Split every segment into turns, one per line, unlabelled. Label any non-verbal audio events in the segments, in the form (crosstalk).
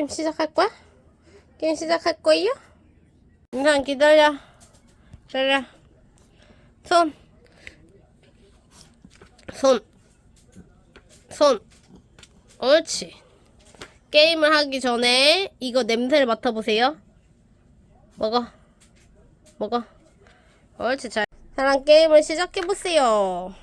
게임 시작할 거야? 게임 시작할 거예요? 인상 기다려. 기다려. 손. 손. 손. 옳지. 게임을 하기 전에 이거 냄새를 맡아보세요. 먹어. 먹어. 옳지. 잘. 사랑 게임을 시작해보세요.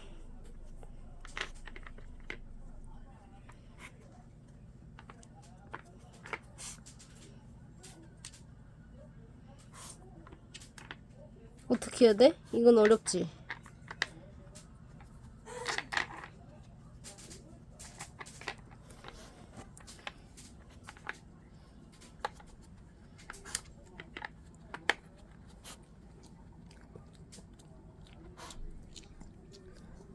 어떻게 해야 돼? 이건 어렵지.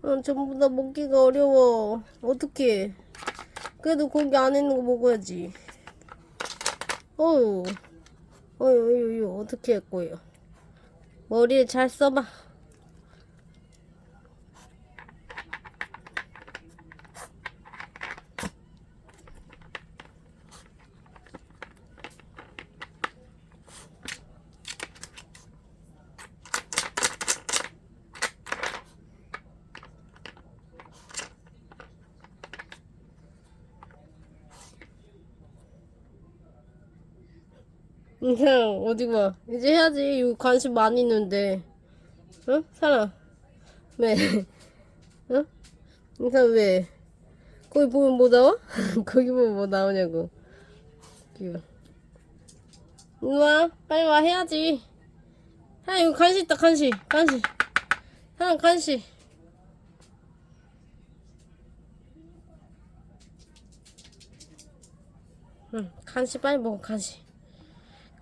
어, 전부 다 먹기가 어려워. 어떡해. 그래도 거기 안에 있는 거 먹어야지. 어우. 어휴, 어휴, 어휴, 어떻게 할 거예요? 머리를 잘 써봐. 그냥 어디 가? 이제 해야지. 이거 관심 많이 있는데. 응? 사람. 왜? 응? 인사 왜? 거기 보면 뭐 나와? (laughs) 거기 보면 뭐 나오냐고. 이거. 와. 빨리 와. 해야지. 아, 이거 간식 있다, 간식. 간식. 사람 간식. 응, 간식 빨리 먹어, 간식.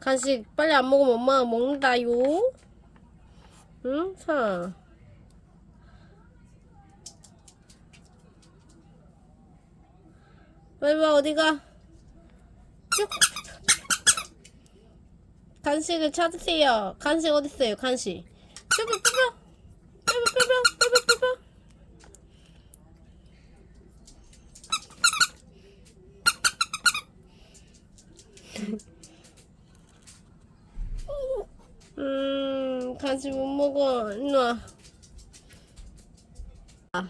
간식 빨리 안 먹으면 엄마가 먹는다요. 응? 사. 와 어디가? 쭉. 간식을 찾으세요. 간식 어디 있어요? 간식. 뾰뾰 뾰뾰. 뾰뾰 뾰뾰 뾰뾰 뾰뾰. 음, 간식 못 먹어. 일로 와. 아.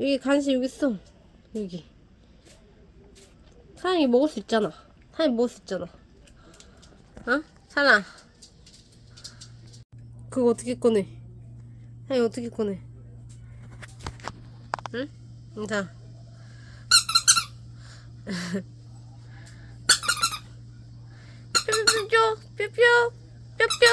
여기 간식 여기 있어. 여기. 사랑이 먹을 수 있잖아. 사랑이 먹을 수 있잖아. 어? 사랑. 그거 어떻게 꺼내? 사랑이 어떻게 꺼내? 응? 자. (laughs) 뾰뾰뾰 뾰뾰 뾰뾰